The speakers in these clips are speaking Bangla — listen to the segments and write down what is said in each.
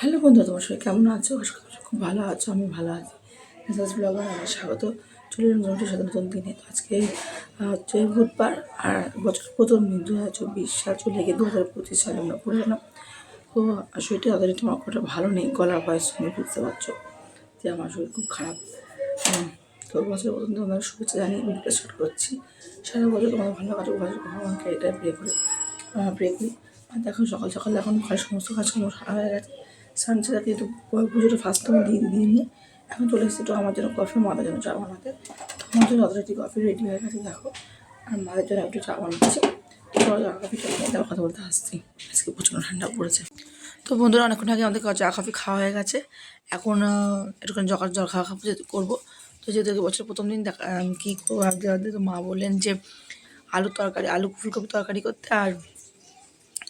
হ্যালো বন্ধু তোমার সবাই কেমন আছো? খুব ভালো আছো, আমি ভালো আছি। মেসাজ ব্লগার আমার স্বাগত। চলে এলাম নতুন সাথে নতুন দিনে। তো আজকে হচ্ছে বুধবার আর বছর প্রথম দিন দু হাজার চব্বিশ সাল চলে গিয়ে দু হাজার পঁচিশ সালে আমরা পড়ে গেলাম তো শরীরটা তাদের আমার খুব ভালো নেই, গলার ভয়েস শুনে বুঝতে পারছ যে আমার শরীর খুব খারাপ। তো বছরের প্রথম তোমাদের শুভেচ্ছা জানিয়ে ভিডিওটা স্টার্ট করছি। সারা বছর তোমাদের ভালো কাটুক ভালো ভগবানকে এটা প্রে করে প্রে করি। আর দেখো, সকাল সকাল এখন ঘরের সমস্ত কাজকর্ম সারা হয়ে গেছে। স্নান সেটাকে একটু পুজোটা ফার্স্ট টাইম দিয়ে দিয়ে নিয়ে এখন চলে এসেছি তো আমার জন্য কফি মাথার জন্য চা বানাতে। তো আমার জন্য অলরেডি কফি রেডি হয়ে গেছে, দেখো। আর মাদের জন্য একটু চা বানাচ্ছি। কফি কথা বলতে আসছি। আজকে প্রচণ্ড ঠান্ডা পড়েছে। তো বন্ধুরা, অনেকক্ষণ আগে আমাদের চা কফি খাওয়া হয়ে গেছে। এখন একটুখানি জল জল খাওয়া খাওয়া করব, তো যেহেতু বছর প্রথম দিন কী করব তো মা বললেন যে আলুর তরকারি, আলু ফুলকপি তরকারি করতে আর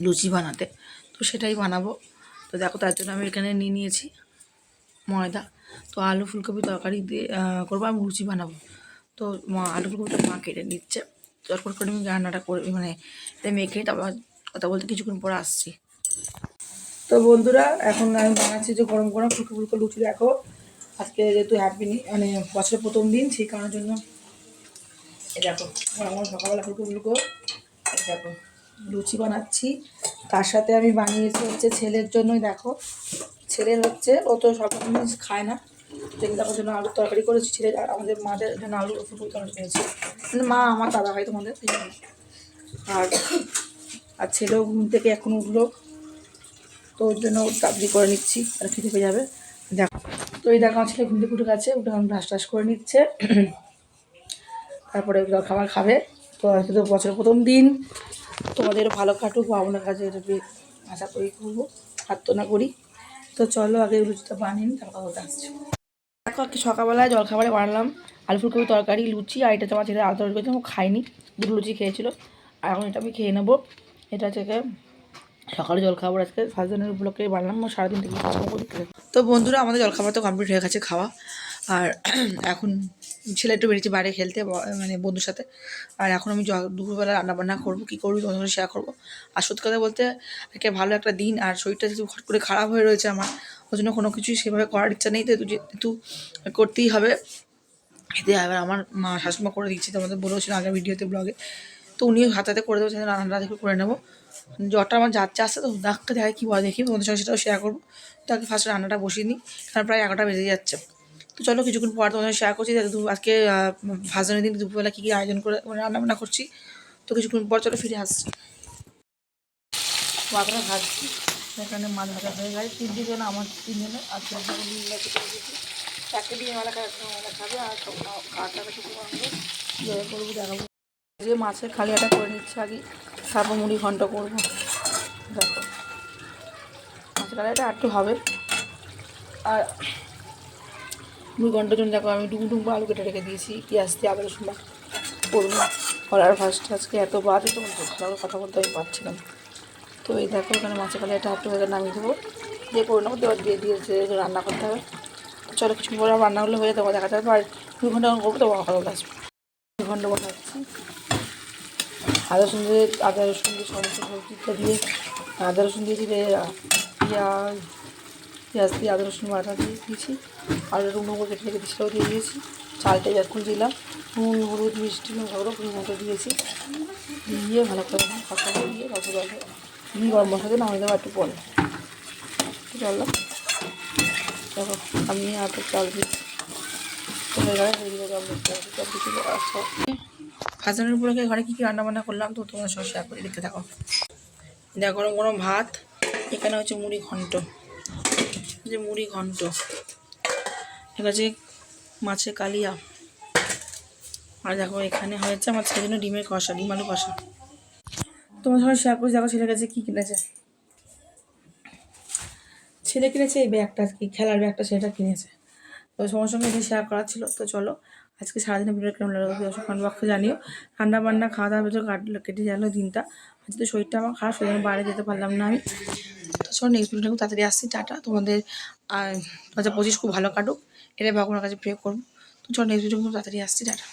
লুচি বানাতে। তো সেটাই বানাবো। তো দেখো, তার জন্য আমি এখানে নিয়ে নিয়েছি ময়দা। তো আলু ফুলকপি তরকারি দিয়ে করব, আমি লুচি বানাবো। তো মা, আলু ফুলকপিটা মা কেটে নিচ্ছে। তারপর করে আমি রান্নাটা করে মানে এটা মেখে তারপর কথা বলতে কিছুক্ষণ পরে আসছি। তো বন্ধুরা, এখন আমি বানাচ্ছি যে গরম গরম ফুলকো ফুলকো লুচি। দেখো, আজকে যেহেতু হ্যাপি মানে বছরের প্রথম দিন, সেই কারণের জন্য এই দেখো আমার সকালবেলা ফুলকো ফুলকো দেখো, লুচি বানাচ্ছি। তার সাথে আমি বানিয়েছি হচ্ছে ছেলের জন্যই, দেখো। ছেলের হচ্ছে, ও তো সব জিনিস খায় না। যেগুলো দেখো জন্য আলুর তরকারি করেছি, ছেলে আর আমাদের মাদের জন্য আলু ফুলকপি তরকারি করেছি। মানে মা, আমার দাদা হয় তোমাদের আর আর ছেলেও ঘুম থেকে এখন উঠল। তো ওর জন্য তাড়াতাড়ি করে নিচ্ছি, আর খেতে পেয়ে যাবে। দেখো, তো এই দেখো, আমার ছেলে ঘুম থেকে উঠে গেছে, উঠে এখন ব্রাশ টাশ করে নিচ্ছে। তারপরে খাবার খাবে। তো আজকে তো বছরের প্রথম দিন। তোমাদের ভালো কাটুক বাবনের কাছে এটা আশা করি করব, প্রার্থনা করি। তো চলো, আগে লুচিটা বানিয়ে নিই, তারপর কথা আসছি দেখো সকালবেলায় জলখাবারে বানালাম আলু ফুলকপি তরকারি, লুচি, আর এটা তোমার ছেলে আলু তরকারি, ও খায়নি, দুটো লুচি খেয়েছিল। আর এখন এটা আমি খেয়ে নেব। এটা থেকে সকালে জলখাবার, আজকে ফার্স্ট দিনের উপলক্ষে বানালাম সারাদিন থেকে। তো বন্ধুরা, আমাদের জলখাবার তো কমপ্লিট হয়ে গেছে, খাওয়া। আর এখন ছেলে একটু বেরিয়েছে বাইরে খেলতে মানে বন্ধুর সাথে। আর এখন আমি দুপুরবেলা রান্না বান্না করব, কী করব, তোমাদের সঙ্গে শেয়ার করব। আর সত্যি কথা বলতে একটা ভালো একটা দিন, আর শরীরটা যেহেতু হট করে খারাপ হয়ে রয়েছে আমার ওই জন্য কোনো কিছুই সেভাবে করার ইচ্ছা নেই তো যেহেতু করতেই হবে। এতে এবার আমার মা শাশুমা করে দিচ্ছে, তোমাদের বলেছিল আগের ভিডিওতে, ব্লগে। তো উনিও হাতে হাতে করে দেবো সেদিন রান্নাটা দেখে করে নেব। জ্বরটা আমার যাচ্ছে আসছে তো ডাক্তার দেখায় কী বলে দেখি, তোমাদের সঙ্গে সেটাও শেয়ার করব। তো আগে ফার্স্ট রান্নাটা বসিয়ে নিই, কারণ প্রায় এগারোটা বেজে যাচ্ছে। তো চলো কিছুক্ষণ পর তোমাদের শেয়ার করছি। আজকে ভাজনের দিন দুপুরবেলা কী কী আয়োজন করে মানে রান্না বান্না করছি। তো কিছুক্ষণ পর চলো ফিরে আসছি। মাথাটা ভাজছি এখানে মাছ ভাজা হয়ে গেছে। তিন দিন আমার আর ছেলেটাকে নিয়ে গেছে। চারটে দিয়ে মেলা একটা মেলা খাবে। আর কাটাটা কিছু জয় করব, দেখাবো। যে মাছের খালিয়াটা করে নিচ্ছে। আগে তারপর মুড়ি ঘন্ট করব। দেখো। মাছের খালিয়াটা একটু হবে। আর মুড়ি ঘণ্টার জন্য দেখো আমি ডুবু ডুবু আলু কেটে রেখে দিয়েছি, পেঁয়াজ দিয়ে আদা রসুন করব। করার ফার্স্ট আজকে এত বাদে তো ভালো কথা বলতে আমি পারছিলাম তো এই দেখো এখানে মাছের কালিয়াটা একটু হয়ে নামিয়ে দেবো। দিয়ে করে নেব, দেওয়ার দিয়ে দিয়েছে রান্না করতে হবে। চলো কিছু পরে রান্নাগুলো হয়ে দেবো দেখা যাবে। আর দুই ঘণ্টা করব তো কথা আসব। দুই ঘণ্টা বানাচ্ছি আদা রসুন দিয়ে, আদা রসুন দিয়ে সমস্ত সবজিটা দিয়ে, আদা রসুন দিয়ে দিলে পেঁয়াজ পেঁয়াজ দিয়ে আদা রসুন বাটা দিয়ে দিয়েছি। আর রুমো করে কেটে রেখে সেটাও দিয়ে দিয়েছি। চালটা যখন দিলাম। নুন, হলুদ, মিষ্টি সবরকম পরিমাণটা দিয়েছি। দিয়ে ভালো করে কষা দিয়ে রসে রসে দিয়ে গরম মশলা দিয়ে নামিয়ে দেবো একটু পরে। চলো দেখো, আমি আটা চাল সব আচ্ছা ফাজানের উপরে ঘরে কী কী রান্না বান্না করলাম, তো তোমার সঙ্গে শেয়ার করে দেখতে থাকো। দেখো, গরম গরম ভাত, এখানে হচ্ছে মুড়ি ঘন্ট। যে মুড়ি ঘন্ট। ঠিক আছে মাছের কালিয়া। আর দেখো, এখানে হয়েছে আমার ছেলের জন্য ডিমের কষা, ডিম আলু কষা। তোমার সঙ্গে শেয়ার করছি, দেখো ছেলের কাছে কী কিনেছে। ছেলে কিনেছে এই ব্যাগটা কি, খেলার ব্যাগটা সেটা কিনেছে। তো সঙ্গে সঙ্গে এসে শেয়ার করার ছিল, তো চলো আজকে সারাদিনের ভিডিও কেমন লাগল কমেন্ট বক্সে জানিও। ঠান্ডা বান্না, খাওয়া দাওয়ার ভিতরে কাটলো, কেটে গেলো দিনটা। আজকে শরীরটা আমার খারাপ, সেই জন্য বাইরে যেতে পারলাম না আমি। চলো নেক্সট ভিডিও খুব তাড়াতাড়ি আসছি, টাটা। তোমাদের দু হাজার পঁচিশ খুব ভালো কাটুক। এটাই ভগবানের কাছে প্রে করব। তো চলো নেক্সট ভিডিও তাড়াতাড়ি আসছি, টাটা।